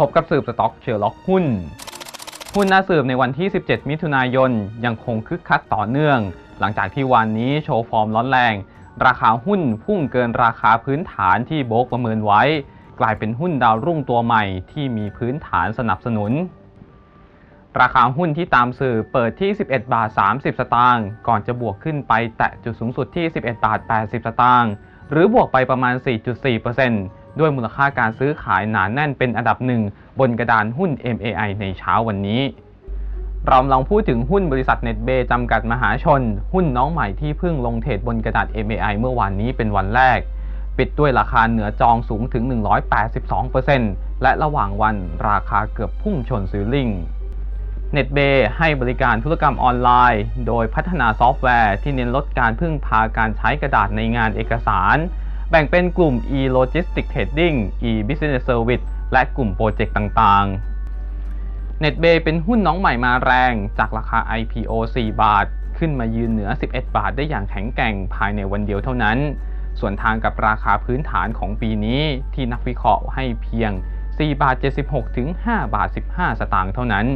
พบกับสืบสต็อกเชอร์ล็อกหุ้น หุ้นหน้าสืบในวันที่ 17 มิถุนายน ยังคงคึกคักต่อเนื่อง หลังจากที่วันนี้โชว์ฟอร์มร้อนแรง ราคาหุ้นพุ่งเกินราคาพื้นฐานที่โบกประเมินไว้ กลายเป็นหุ้นดาวรุ่งตัวใหม่ที่มีพื้นฐานสนับสนุน ราคาหุ้นที่ตามสื่อเปิดที่ 11 บาท 30 สตางค์ก่อนจะบวกขึ้นไปแตะจุดสูงสุดที่ 11 บาท 80 สตางค์หรือบวกไปประมาณ 4.4% ด้วยมูลค่าการซื้อขายหนาแน่นเป็นอันดับหนึ่งบนกระดานหุ้น MAI ในเช้าวันนี้ เราลองพูดถึงหุ้นบริษัทเน็ตเบย์จำกัดมหาชน หุ้นน้องใหม่ที่เพิ่งลงเทรดบนกระดาษ MAI เมื่อวานนี้เป็นวันแรก ปิดด้วยราคาเหนือจองสูงถึง 182%และระหว่างวันราคาเกือบพุ่งชนซิลลิงเน็ตเบย์ให้บริการธุรกรรมออนไลน์ โดยพัฒนาซอฟต์แวร์ที่เน้นลดการพึ่งพาการใช้กระดาษในงานเอกสาร แบ่งเป็นกลุ่ม e-logistic trading e-business service และกลุ่มโปรเจกต์ต่างๆเน็ตเบย์เป็นหุ้นน้องใหม่มาแรงจากราคา IPO 4 บาท ขึ้นมายืนเหนือ 11 บาทได้อย่างแข็งแกร่งภายในวันเดียวเท่านั้น ส่วนทางกับราคาพื้นฐานของปีนี้ที่นักวิเคราะห์ให้เพียง 4 บาท 76 ถึง 5 บาท 15 สตางค์เท่านั้น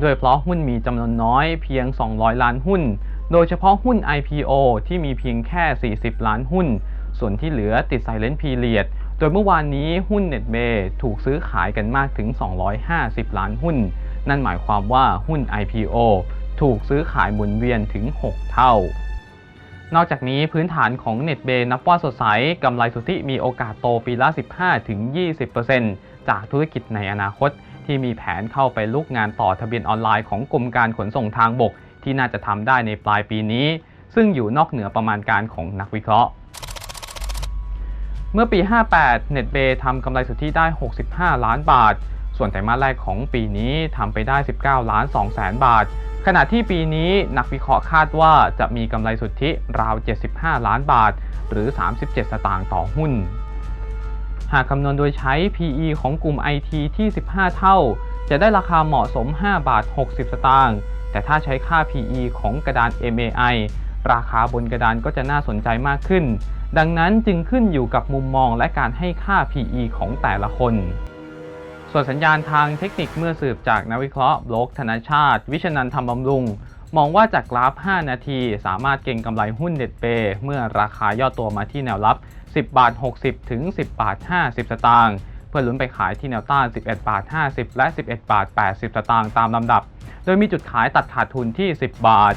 โดยเพราะหุ้นมีจำนวนน้อยเพียง 200 ล้านหุ้น โดยเฉพาะหุ้น IPO ที่มีเพียงแค่ 40 ล้านหุ้น ส่วนที่เหลือติด Silent Period โดยเมื่อวานนี้หุ้น NetBay ถูกซื้อขายกันมากถึง 250 ล้านหุ้น นั่นหมายความว่าหุ้น IPO ถูกซื้อขายหมุนเวียนถึง 6 เท่า นอกจากนี้พื้นฐานของ NetBay นับว่าสดใสกำไรสุทธิมีโอกาสโตปีละ 15-20%จากธุรกิจในอนาคตที่มีแผนเข้าไปลูกงานต่อทะเบียนออนไลน์ของกรมการขนส่งทางบก ที่น่าจะทำได้ในปลายปีนี้ ซึ่งอยู่นอกเหนือประมาณการของนักวิเคราะห์ เมื่อปี 58 NetBay ทำกำไรสุทธิได้ 65 ล้านบาท ส่วนไตรมาสแรกของปีนี้ทำไปได้ 19 ล้าน2แสนบาท ขณะที่ปีนี้นักวิเคราะห์คาดว่าจะมีกำไรสุทธิราว 75 ล้านบาท หรือ 37 สตางค์ต่อหุ้น หากคำนวณโดยใช้ PE ของกลุ่ม IT ที่ 15 เท่า จะได้ราคาเหมาะสม 5 บาท 60 สตางค์ แต่ถ้าใช้ค่า PE ของกระดาน MAI ราคาบนกระดานก็จะน่าสนใจมากขึ้น ดังนั้นจึงขึ้นอยู่กับมุมมองและการให้ค่า PE ของแต่ละคน ส่วนสัญญาณทางเทคนิคเมื่อสืบจากนักวิเคราะห์โบลกธนชาติ วิชนันท์ธรรมบำรุง มองว่าจากกราฟ 5 นาที สามารถเก็งกำไรหุ้นเน็ตเป เมื่อราคาย่อตัวมาที่แนวรับ 10 บาท 60 ถึง 10 บาท 50 สตางค์เพื่อลุ้นไปขายที่แนวต้าน 11 บาท 50 และ 11 บาท 80 สตางค์ตามลำดับ โดยมีจุดขายตัดขาดทุนที่ 10 บาท